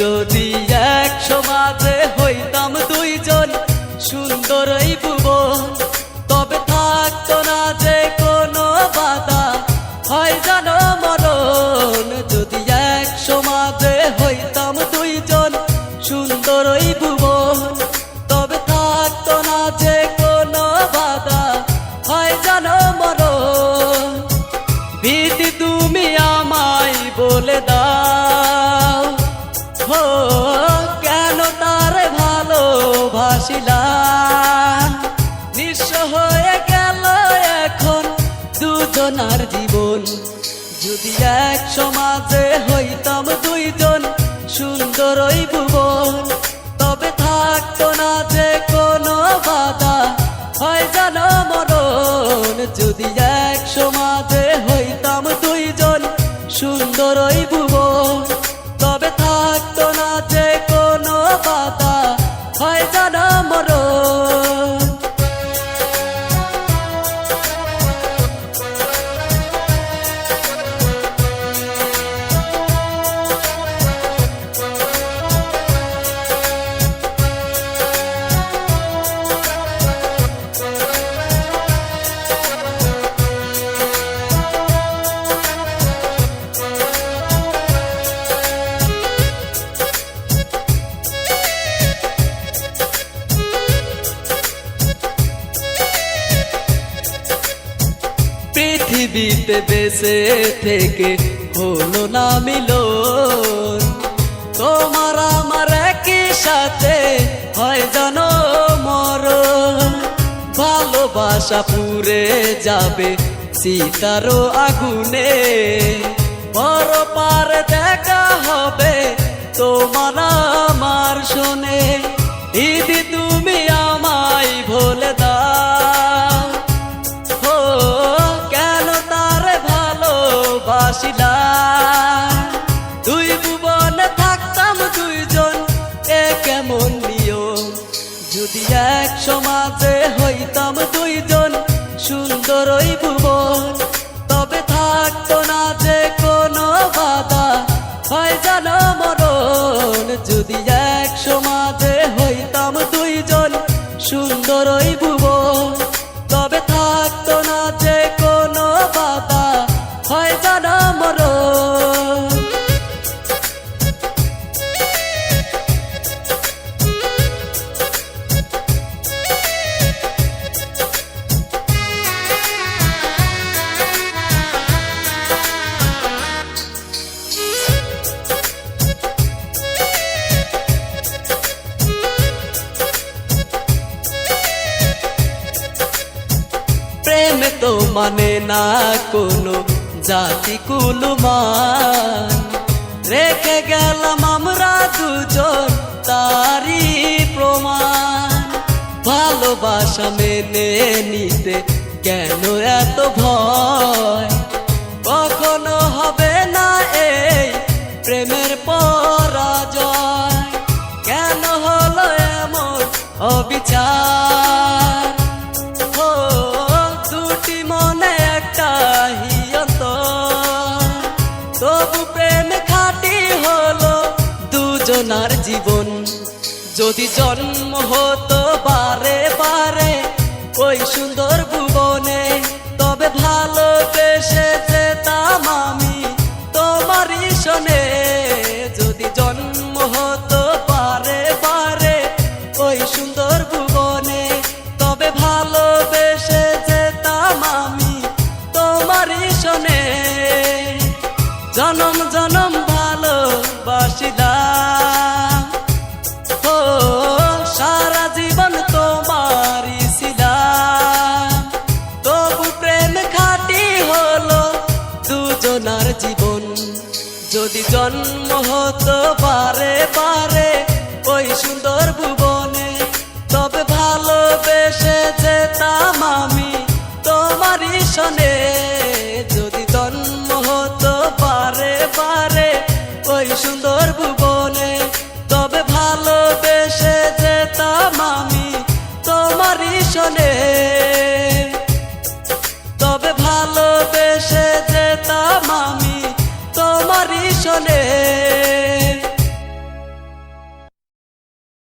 যদি এক সমাজে হইতাম দুইজন, সুন্দর এই তবে থাকতো না যে কোনো বাধা। হয় জানো মরণ যদি এক সমাজে হইতাম দুইজন, সুন্দর এই তবে থাকতো না যে কোনো বাধা। হয় জানো মরণ ভীতি তুমি আমায় বলে দাও। দুজনার জীবন। যদি এক সমাজে হইতাম দুইজন, সুন্দর ওই ভুবন। তবে থাকতো না যে কোনো বাধা, হয় যেন মরণ। যদি এক সমাজে হইতাম দুইজন, সুন্দর ওই ভুবন। তবে থাকতো পৃথিবীতে বেঁচে থেকে হলো না মিলন তোমার আমার একই সাথে হয় জানো মরণ। ভালোবাসা পুরে যাবে সীতারও আগুনে। বড় পার দেখা হবে তোমার ভালোবাসিলা দুই ভুবন থাকতাম দুইজন, এ কেমন নিয়ম? যদি এক সমাজে হইতাম দুইজন, সুন্দর ওই ভুবন। তবে থাকতো না যে কোনো বাধা। হয় জানো মানে না কোনো জাতি কুলমান রেখে গেলাম আমরা দুজন তারি প্রমাণ। ভালোবাসা মেনে নিতে কেন এত ভয়? কখনো হবে না এই প্রেমের পরাজয়। কেন হলো এমন অবিচার? দুজনার জীবন। যদি জন্ম হতো বারে বারে, ওই সুন্দর ভুবনে, তবে ভালোবেসে যেতাম আমি তোমারই শোনে। যদি জন্ম হতো বারে বারে, ওই সুন্দর ভুবনে, তবে ভালোবেসে যেতাম আমি তোমারই শোনে। জনম জনম ভালোবাসিলাম। যদি জন্ম হতো বারে বারে ওই সুন্দর ভুবনে